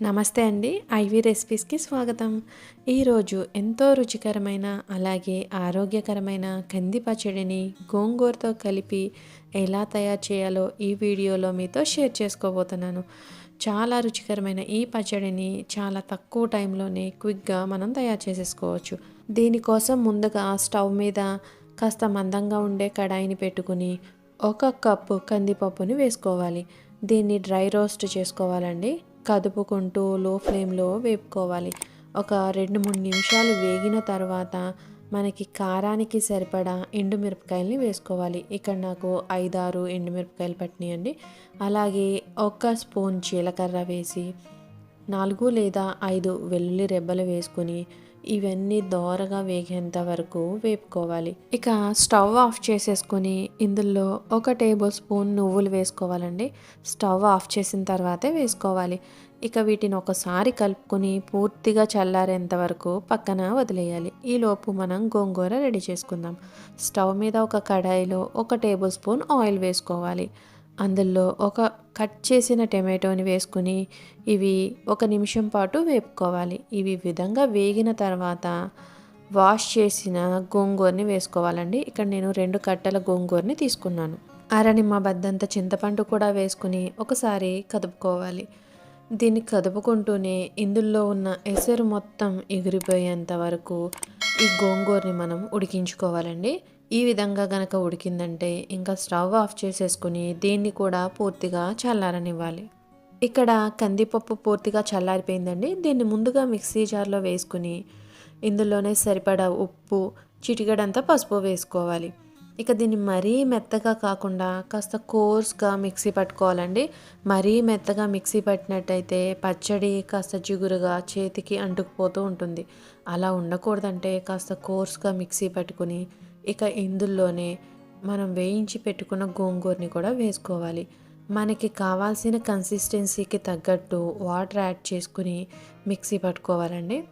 నమస్తే అండి ఐవి రెసిపీస్కి స్వాగతం. ఈరోజు ఎంతో రుచికరమైన అలాగే ఆరోగ్యకరమైన కంది పచ్చడిని గోంగూరతో కలిపి ఎలా తయారు చేయాలో ఈ వీడియోలో మీతో షేర్ చేసుకోబోతున్నాను. చాలా రుచికరమైన ఈ పచ్చడిని చాలా తక్కువ టైంలోనే క్విక్గా మనం తయారు చేసేసుకోవచ్చు. దీనికోసం ముందుగా స్టవ్ మీద కాస్త మందంగా ఉండే కడాయిని పెట్టుకుని ఒక కప్పు కందిపప్పుని వేసుకోవాలి. దీన్ని డ్రై రోస్ట్ చేసుకోవాలండి. కదుపుకుంటూ లో ఫ్లేమ్లో వేపుకోవాలి. ఒక రెండు మూడు నిమిషాలు వేగిన తర్వాత మనకి కారానికి సరిపడా ఎండుమిరపకాయలని వేసుకోవాలి. ఇక్కడ నాకు ఐదారు ఎండుమిరపకాయలు పట్టినాయండి. అలాగే ఒక స్పూన్ జీలకర్ర వేసి నాలుగు లేదా ఐదు వెల్లుల్లి రెబ్బలు వేసుకుని ఇవన్నీ దోరగా వేగేంత వరకు వేపుకోవాలి. ఇక స్టవ్ ఆఫ్ చేసేసుకొని ఇందులో ఒక టేబుల్ స్పూన్ నువ్వులు వేసుకోవాలండి. స్టవ్ ఆఫ్ చేసిన తర్వాతే వేసుకోవాలి. ఇక వీటిని ఒకసారి కలుపుకొని పూర్తిగా చల్లారేంత వరకు పక్కన వదిలేయాలి. ఈలోపు మనం గోంగూర రెడీ చేసుకుందాం. స్టవ్ మీద ఒక కడాయిలో ఒక టేబుల్ స్పూన్ ఆయిల్ వేసుకోవాలి. అందులో ఒక కట్ చేసిన టమాటోని వేసుకుని ఇవి ఒక నిమిషం పాటు వేపుకోవాలి. ఇవి విధంగా వేగిన తర్వాత వాష్ చేసిన గోంగూరని వేసుకోవాలండి. ఇక్కడ నేను రెండు కట్టల గోంగూరని తీసుకున్నాను. అరనిమ్మ బద్దంత చింతపండు కూడా వేసుకుని ఒకసారి కదుపుకోవాలి. దీన్ని కదుపుకుంటూనే ఇందులో ఉన్న ఎసరు మొత్తం ఎగిరిపోయేంత వరకు ఈ గోంగూరని మనం ఉడికించుకోవాలండి. ఈ విధంగా గనక ఉడికిందంటే ఇంకా స్టవ్ ఆఫ్ చేసేసుకుని దీన్ని కూడా పూర్తిగా చల్లారనివ్వాలి. ఇక్కడ కందిపప్పు పూర్తిగా చల్లారిపోయిందండి. దీన్ని ముందుగా మిక్సీ జార్లో వేసుకుని ఇందులోనే సరిపడా ఉప్పు చిటికడంతా పసుపు వేసుకోవాలి. ఇక దీన్ని మరీ మెత్తగా కాకుండా కాస్త కోర్స్గా మిక్సీ పట్టుకోవాలండి. మరీ మెత్తగా మిక్సీ పట్టినట్టయితే పచ్చడి కాస్త జిగురుగా చేతికి అంటుకుపోతూ ఉంటుంది. అలా ఉండకూడదంటే కాస్త కోర్స్గా మిక్సీ పట్టుకుని ఇక ఇందులోనే మనం వేయించి పెట్టుకున్న గోంగూరని కూడా వేసుకోవాలి. మనకి కావాల్సిన కన్సిస్టెన్సీకి తగ్గట్టు వాటర్ యాడ్ చేసుకుని మిక్సీ పట్టుకోవాలండి.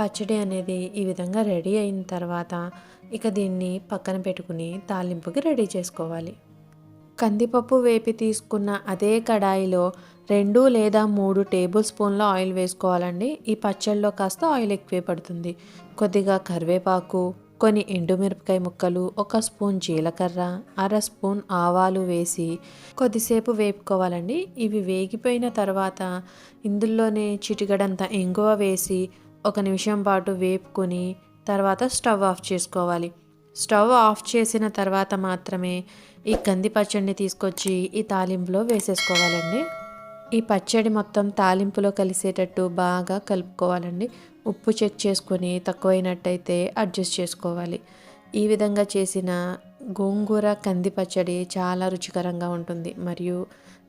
పచ్చడి అనేది ఈ విధంగా రెడీ అయిన తర్వాత ఇక దీన్ని పక్కన పెట్టుకుని తాలింపుకి రెడీ చేసుకోవాలి. కందిపప్పు వేపి తీసుకున్న అదే కడాయిలో రెండు లేదా మూడు టేబుల్ స్పూన్ల ఆయిల్ వేసుకోవాలండి. ఈ పచ్చళ్ళలో కాస్త ఆయిల్ ఎక్కువే పడుతుంది. కొద్దిగా కరివేపాకు కొన్ని ఎండుమిరపకాయ ముక్కలు ఒక స్పూన్ జీలకర్ర అర స్పూన్ ఆవాలు వేసి కొద్దిసేపు వేపుకోవాలండి. ఇవి వేగిపోయిన తర్వాత ఇందులోనే చిటికడంత ఇంగువ వేసి ఒక నిమిషం పాటు వేపుకొని తర్వాత స్టవ్ ఆఫ్ చేసుకోవాలి. స్టవ్ ఆఫ్ చేసిన తర్వాత మాత్రమే ఈ కంది పచ్చడిని తీసుకొచ్చి ఈ తాలింపులో వేసేసుకోవాలండి. ఈ పచ్చడి మొత్తం తాలింపులో కలిసేటట్టు బాగా కలుపుకోవాలండి. ఉప్పు చెక్ చేసుకొని తక్కువైనట్టయితే అడ్జస్ట్ చేసుకోవాలి. ఈ విధంగా చేసిన గోంగూర కంది పచ్చడి చాలా రుచికరంగా ఉంటుంది మరియు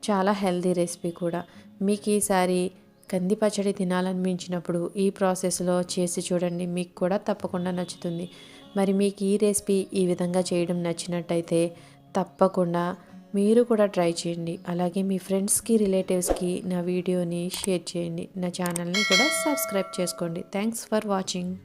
చాలా హెల్దీ రెసిపీ కూడా. మీకు ఈసారి కంది పచ్చడి తినాలనిపించినప్పుడు ఈ ప్రాసెస్లో చేసి చూడండి మీకు కూడా తప్పకుండా నచ్చుతుంది. మరి మీకు ఈ రెసిపీ ఈ విధంగా చేయడం నచ్చినట్టయితే తప్పకుండా మీరు కూడా ట్రై చేయండి. అలాగే మీ ఫ్రెండ్స్కి రిలేటివ్స్కి నా వీడియోని షేర్ చేయండి. నా ఛానల్ని కూడా సబ్స్క్రైబ్ చేసుకోండి. Thanks for watching.